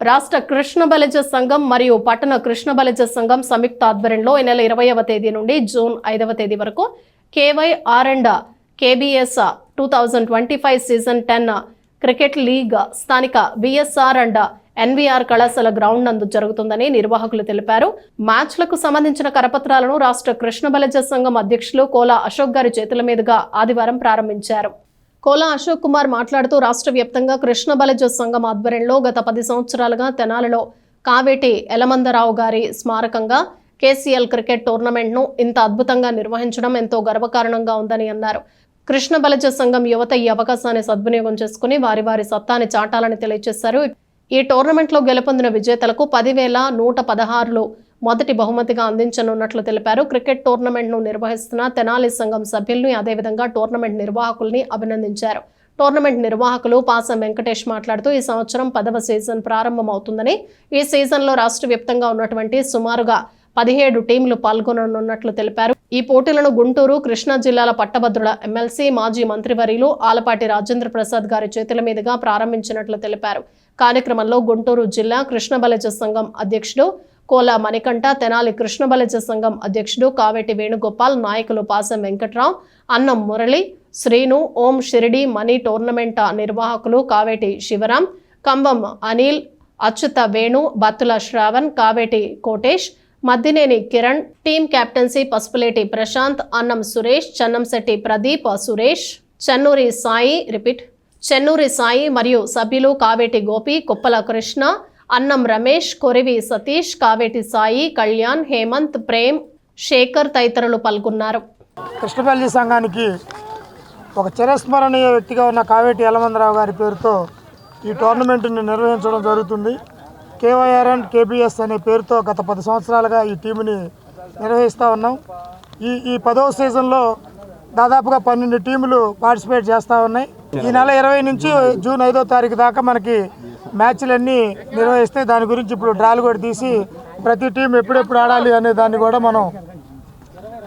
రాష్ట్ర కృష్ణ బలిజ సంఘం మరియు పట్టణ కృష్ణ బలిజ సంఘం సంయుక్త ఆధ్వర్యంలో ఈ నెల ఇరవైవ తేదీ నుండి జూన్ ఐదవ తేదీ వరకు KY R and KBS two thousand twenty five season ten cricket league స్థానిక బిఎస్ఆర్ అండ్ ఎన్వీఆర్ కళాశాల గ్రౌండ్ నందు జరుగుతుందని నిర్వాహకులు తెలిపారు. మ్యాచ్లకు సంబంధించిన కరపత్రాలను రాష్ట్ర కృష్ణ బలిజ సంఘం అధ్యక్షులు కోలా అశోక్ గారి చేతుల మీదుగా ఆదివారం ప్రారంభించారు. కోలా అశోక్ కుమార్ మాట్లాడుతూ రాష్ట్ర వ్యాప్తంగా కృష్ణ బలజ సంఘం ఆధ్వర్యంలో గత పది సంవత్సరాలుగా తెనాలిలో కావేటి ఎలమందరావు గారి స్మారకంగా కేసీఎల్ క్రికెట్ టోర్నమెంట్ను ఇంత అద్భుతంగా నిర్వహించడం ఎంతో గర్వకారణంగా ఉందని అన్నారు. కృష్ణ బలజ సంఘం యువత ఈ అవకాశాన్ని సద్వినియోగం చేసుకుని వారి వారి సత్తాని చాటాలని తెలియజేశారు. ఈ టోర్నమెంట్లో గెలుపొందిన విజేతలకు పదివేల నూట పదహారులు మొదటి బహుమతిగా అందించనున్నట్లు తెలిపారు. క్రికెట్ టోర్నమెంట్ను నిర్వహిస్తున్న తెనాలి సంఘం సభ్యుల్ని అదేవిధంగా టోర్నమెంట్ నిర్వాహకుల్ని అభినందించారు. టోర్నమెంట్ నిర్వాహకులు పాసం వెంకటేష్ మాట్లాడుతూ ఈ సంవత్సరం పదవ సీజన్ ప్రారంభమవుతుందని ఈ సీజన్లో రాష్ట్ర వ్యాప్తంగా ఉన్నటువంటి సుమారుగా పదిహేడు టీంలు పాల్గొననున్నట్లు తెలిపారు. ఈ పోటీలను గుంటూరు కృష్ణా జిల్లాల పట్టభద్రుల ఎమ్మెల్సీ మాజీ మంత్రివర్యులు ఆలపాటి రాజేంద్ర ప్రసాద్ గారి చేతుల మీదుగా ప్రారంభించినట్లు తెలిపారు. కార్యక్రమంలో గుంటూరు జిల్లా కృష్ణ బలజ సంఘం అధ్యక్షుడు కోల మణికంఠ తెనాలి కృష్ణ బలజ సంఘం అధ్యక్షుడు కావేటి వేణుగోపాల్ నాయకులు పాసం వెంకట్రావు అన్నం మురళి శ్రీను ఓం షిరిడి మనీ టోర్నమెంట్ నిర్వాహకులు Kaveti Sivaram Kambam Anil Achyuta Venu Battula Sravan Kaveti Kotesh Maddineni Kiran team captaincy Pasupuleti Prashanth Annam Suresh Chennamsetty Pradeep Suresh Chennuri Sai repeat Chennuri Sai మరియు సభ్యులు కావేటి గోపి కుప్పల కృష్ణ అన్నం రమేష్ కొరివి సతీష్ కావేటి సాయి కళ్యాణ్ హేమంత్ ప్రేమ్ శేఖర్ తదితరులు పాల్గొన్నారు. కృష్ణపల్లి సంఘానికి ఒక చిరస్మరణీయ వ్యక్తిగా ఉన్న కావేటి యలమందరావు గారి పేరుతో ఈ టోర్నమెంట్ని నిర్వహించడం జరుగుతుంది. కేవైఆర్ అండ్ కేబిఎస్ అనే పేరుతో గత పది సంవత్సరాలుగా ఈ టీంని నిర్వహిస్తూ ఉన్నాం. ఈ ఈ పదవ సీజన్లో దాదాపుగా పన్నెండు టీములు పార్టిసిపేట్ చేస్తూ ఉన్నాయి. ఈ నెల ఇరవై నుంచి జూన్ ఐదో తారీఖు దాకా మనకి మ్యాచ్లన్నీ నిర్వహిస్తే దాని గురించి ఇప్పుడు డ్రాలు కూడా తీసి ప్రతి టీం ఎప్పుడెప్పుడు ఆడాలి అనే దాన్ని కూడా మనం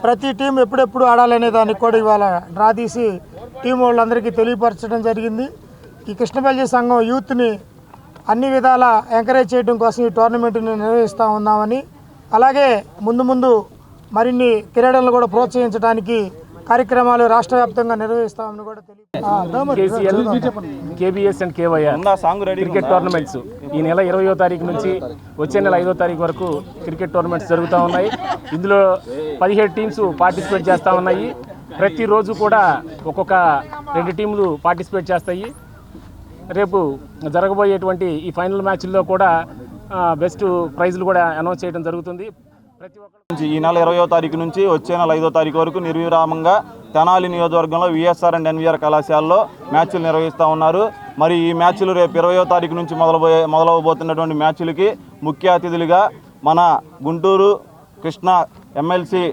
ప్రతి టీం ఎప్పుడెప్పుడు ఆడాలనే దానికి కూడా ఇవాళ డ్రా తీసి టీం వాళ్ళందరికీ తెలియపరచడం జరిగింది. ఈ కృష్ణపల్లి సంఘం యూత్ని అన్ని విధాల ఎంకరేజ్ చేయడం కోసం ఈ టోర్నమెంట్ని నిర్వహిస్తూ ఉన్నామని అలాగే ముందు ముందు మరిన్ని క్రీడలను కూడా ప్రోత్సహించడానికి కార్యక్రమాలు రాష్ట్ర వ్యాప్తంగా నిర్వహిస్తామని కూడా KBS and KYR cricket tournaments. ఈ నెల ఇరవయో తారీఖు నుంచి వచ్చే నెల ఐదో తారీఖు వరకు క్రికెట్ టోర్నమెంట్స్ జరుగుతూ ఉన్నాయి. ఇందులో పదిహేడు టీమ్స్ పార్టిసిపేట్ చేస్తూ ఉన్నాయి. ప్రతిరోజు కూడా ఒక్కొక్క రెండు టీంలు పార్టిసిపేట్ చేస్తాయి. రేపు జరగబోయేటువంటి ఈ ఫైనల్ మ్యాచ్ల్లో కూడా బెస్ట్ ప్రైజ్లు కూడా అనౌన్స్ చేయడం జరుగుతుంది. ఈ నెల ఇరవయో తారీఖు నుంచి వచ్చే నెల ఐదో తారీఖు వరకు నిర్విరామంగా తెనాలి నియోజకవర్గంలో విఎస్ఆర్ అండ్ ఎన్వీఆర్ కళాశాలలో మ్యాచ్లు నిర్వహిస్తూ ఉన్నారు. మరి ఈ మ్యాచ్లు రేపు ఇరవయో తారీఖు నుంచి మొదలబోయే మొదలవబోతున్నటువంటి మ్యాచ్లకి ముఖ్య అతిథులుగా మన గుంటూరు కృష్ణా ఎమ్మెల్సీ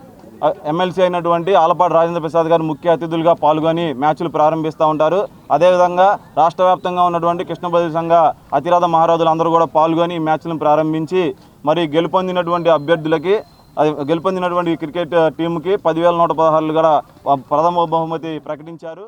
ఎమ్మెల్సీ అయినటువంటి ఆలపాటి రాజేంద్ర ప్రసాద్ గారు ముఖ్య అతిథులుగా పాల్గొని మ్యాచ్లు ప్రారంభిస్తూ ఉంటారు. అదేవిధంగా రాష్ట్ర వ్యాప్తంగా ఉన్నటువంటి కృష్ణపల్లి సంఘ అతిరథ మహారాజులు అందరూ కూడా పాల్గొని ఈ మ్యాచ్లను ప్రారంభించి మరి గెలుపొందినటువంటి అభ్యర్థులకి అది గెలుపొందినటువంటి క్రికెట్ టీంకి పదివేల నూట పదహారులు కూడా ప్రథమ బహుమతి ప్రకటించారు.